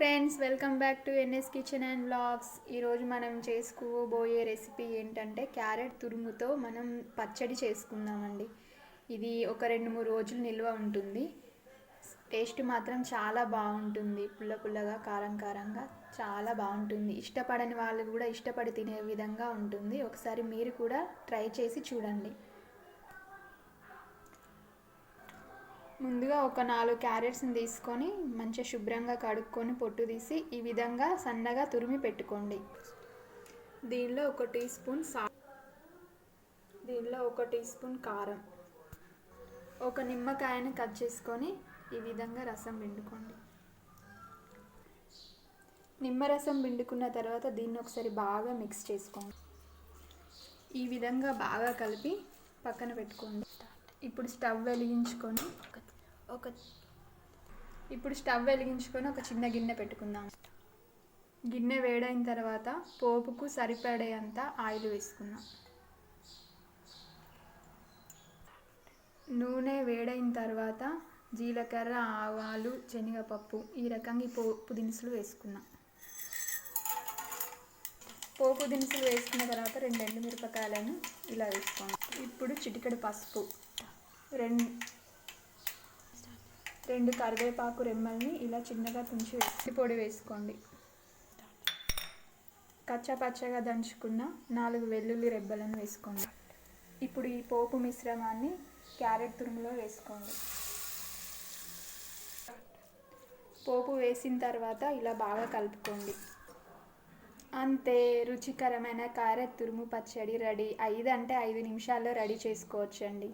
Friends welcome back to NS kitchen and blogs ఈరోజు మనం చేసుకోబోయే రెసిపీ ఏంటంటే క్యారెట్ తురుముతో మనం పచ్చడి చేసుకుందామండి. ఇది ఒక రెండు మూడు రోజులు నిల్వ ఉంటుంది. టేస్ట్ మాత్రం చాలా బాగుంటుంది. పుల్ల పుల్లగా కారం కారంగా చాలా బాగుంటుంది. ఇష్టపడని వాళ్ళు కూడా ఇష్టపడి తినే విధంగా ఉంటుంది. ఒకసారి మీరు కూడా ట్రై చేసి చూడండి. ముందుగా ఒక నాలుగు క్యారెట్స్ని తీసుకొని మంచిగా శుభ్రంగా కడుక్కొని పొట్టు తీసి ఈ విధంగా సన్నగా తురిమి పెట్టుకోండి. దీనిలో ఒక టీ స్పూన్ సా దీనిలో ఒక టీ స్పూన్ కారం. ఒక నిమ్మకాయని కట్ చేసుకొని ఈ విధంగా రసం పిండుకోండి. నిమ్మరసం పిండుకున్న తర్వాత దీన్ని ఒకసారి బాగా మిక్స్ చేసుకోండి. ఈ విధంగా బాగా కలిపి పక్కన పెట్టుకోండి. ఇప్పుడు స్టవ్ వెలిగించుకొని ఒక ఇప్పుడు స్టవ్ వెలిగించుకొని ఒక చిన్న గిన్నె పెట్టుకుందాం. గిన్నె వేడైన తర్వాత పోపుకు సరిపడేంత ఆయిల్ వేసుకుందాం. నూనె వేడైన తర్వాత జీలకర్ర ఆవాలు శనగపప్పు ఈ రకంగా ఈ పోపు దినుసులు వేసుకుందాం. పోపు దినుసులు వేసుకున్న తర్వాత రెండు ఎండుమిరపకాయలను ఇలా వేసుకోండి. ఇప్పుడు చిటికెడు పసుపు. రెండు రెండు కరివేపాకు రెమ్మల్ని ఇలా చిన్నగా తుంచి వేసి పొడి వేసుకోండి. కచ్చా పచ్చగా దంచుకున్న నాలుగు వెల్లుల్లి రెబ్బలను వేసుకోండి. ఇప్పుడు ఈ పోపు మిశ్రమాన్ని క్యారెట్ తురుములో వేసుకోండి. పోపు వేసిన తర్వాత ఇలా బాగా కలుపుకోండి. అంతే రుచికరమైన క్యారెట్ తురుము పచ్చడి రెడీ. ఐదు అంటే ఐదు నిమిషాల్లో రెడీ చేసుకోవచ్చండి.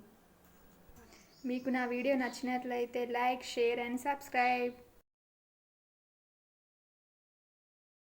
మీకు నా వీడియో నచ్చినట్లయితే లైక్ షేర్ అండ్ సబ్స్క్రైబ్.